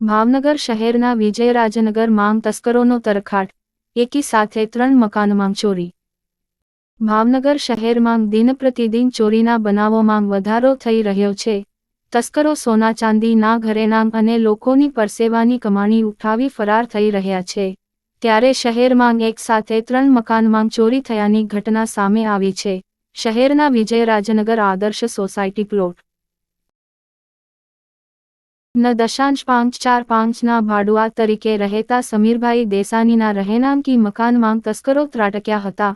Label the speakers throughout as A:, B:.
A: ભાવનગર શહેરના વિજયરાજનગર માંગ તસ્કરોનો તરખાટ, એકી સાથે ત્રણ મકાનમાં ચોરી. ભાવનગર શહેરમાં દિનપ્રતિદિન ચોરીના બનાવોમાં વધારો થઈ રહ્યો છે. તસ્કરો સોના ચાંદીના ઘરેના અને લોકોની પરસેવાની કમાણી ઉઠાવી ફરાર થઈ રહ્યા છે. ત્યારે શહેરમાં એક સાથે ત્રણ મકાનમાં ચોરી થયાની ઘટના સામે આવી છે. શહેરના વિજયરાજનગર આદર્શ સોસાયટી પ્લોટ ન દશાંશ પાંચ ચાર પાંચના ભાડુઆ તરીકે રહેતા સમીરભાઈ દેસાનીના રહેણાંકી મકાનમાં તસ્કરો ત્રાટક્યા હતા.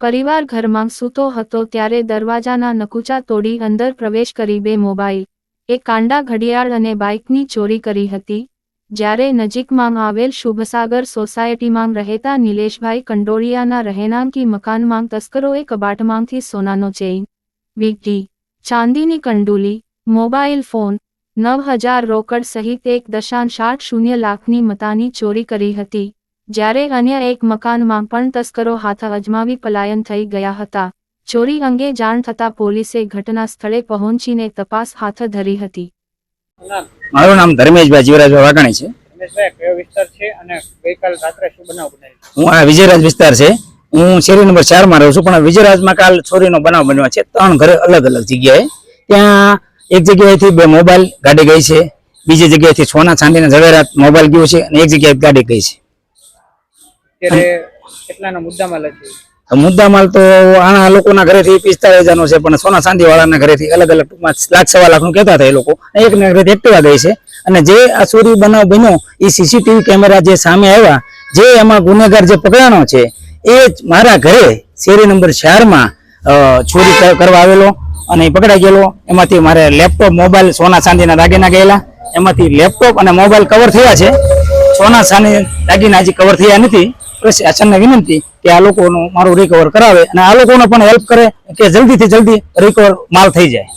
A: પરિવાર ઘરમાં સૂતો હતો ત્યારે દરવાજાના નકુચા તોડી અંદર પ્રવેશ કરી બે મોબાઈલ, એક કાંડા ઘડિયાળ અને બાઇકની ચોરી કરી હતી. જ્યારે નજીકમાં આવેલ શુભસાગર સોસાયટીમાં રહેતા નિલેશભાઈ કંડોળિયાના રહેણાંકી મકાનમાં તસ્કરોએ કબાટમાંથી સોનાનો ચેઇન, વીટી, ચાંદીની કંડુલી, મોબાઈલ ફોન નવ હજાર રોકડ સહિત એક દશાંશ આઠ શૂન્ય લાખની મતાની ચોરી કરી હતી જ્યારે અન્ય એક મકાનમાં પણ તસ્કરો હાથ અજમાવી પલાયન થઈ ગયા હતા. ચોરી અંગે જાણ થતાં પોલીસે ઘટના સ્થળે પહોંચીને તપાસ હાથ ધરી હતી.
B: મારું નામ ધર્મેશભાઈ જીવરાજભાઈ વાઘાણી છે.
C: રમેશભાઈ વિસ્તાર છે અને ગઈકાલ રાત્રે શું બનાવ બનાવ્યો?
B: હું આ વિજયરાજ વિસ્તાર છે. હું શેરી નંબર ચારમાં રહું છું પણ વિજયરાજમાં કાલ ચોરીનો બનાવ બન્યો છે. ત્રણ ઘરે અલગ અલગ જગ્યાએ. ત્યાં એક જગ્યાએથી બે મોબાઈલ ગાડી ગઈ છે. બીજી જગ્યાએથી સોના ચાંદીના ઝવેરાત મોબાઈલ ગયો છે અને એક જગ્યાએ ગાડી ગઈ છે. મુદ્દામાલ તો આના લોકોના ઘરેથી પિસ્તાળીસ હજારનો છે પણ સોના ચાંદી વાળાના ઘરેથી અલગ અલગ ટૂંકમાં લાખ સવા લાખનું કહેતા હતા એ લોકો. એક એકના ઘરેથી એક્ટિવા ગઈ છે. અને જે આ ચોરી બનાવ બન્યો એ સીસીટીવી કેમેરા જે સામે આવ્યા જે એમાં ગુનેગાર જે પકડાણો છે એ મારા ઘરે શેરી નંબર ચારમાં ચોરી કરવા આવેલો. અને પકડાઈ ગયેલો. એમાંથી મારે લેપટોપ મોબાઈલ સોના ચાંદીના દાગીના ગયેલા. એમાંથી લેપટોપ અને મોબાઈલ કવર થયા છે. સોના ચાંદી દાગીના હજી કવર થયા નથી. પછી આચાર્યને વિનંતી કે આ લોકોનું મારું રિકવર કરાવે અને આ લોકોને પણ હેલ્પ કરે કે જલ્દીથી જલ્દી રિકવર માલ થઈ જાય.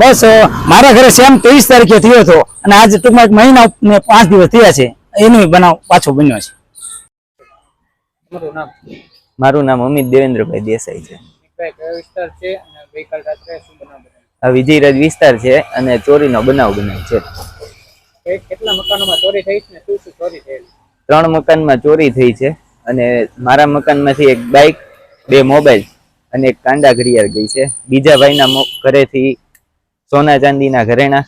B: બસ મારા ઘરે સેમ ત્રીસ તારીખે થયો હતો અને આજે ટૂંકમાં એક મહિના પાંચ દિવસ થયા છે. એનો બનાવ પાછો બન્યો છે.
D: મારું નામ અમિત દેવેન્દ્રભાઈ દેસાઈ છે. આ વિજયરાજ વિસ્તાર છે અને ચોરીનો બનાવ બન્યો છે. ત્રણ મકાનમાં ચોરી થઈ છે અને મારા મકાનમાંથી એક બાઇક બે મોબાઈલ અને એક કાંડા ઘડિયાળ ગઈ છે. બીજા ભાઈના ઘરેથી સોના ચાંદીના ઘરેણા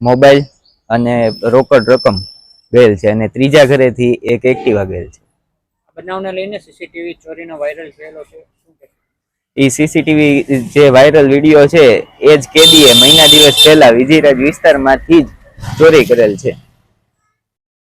D: મોબાઈલ અને રોકડ રકમ ગયેલ છે અને ત્રીજા ઘરેથી એક એક્ટિવા ગયેલ છે.
C: બનાવને લઈને સીસીટીવી ચોરીનો વાયરલ થયેલો છે.
D: એ સીસીટીવી જે વાયરલ વીડિયો છે, એ જ કેદીએ મહિના દિવસ પહેલા વિજયરાજ વિસ્તારમાંથી જ ચોરી કરેલ છે.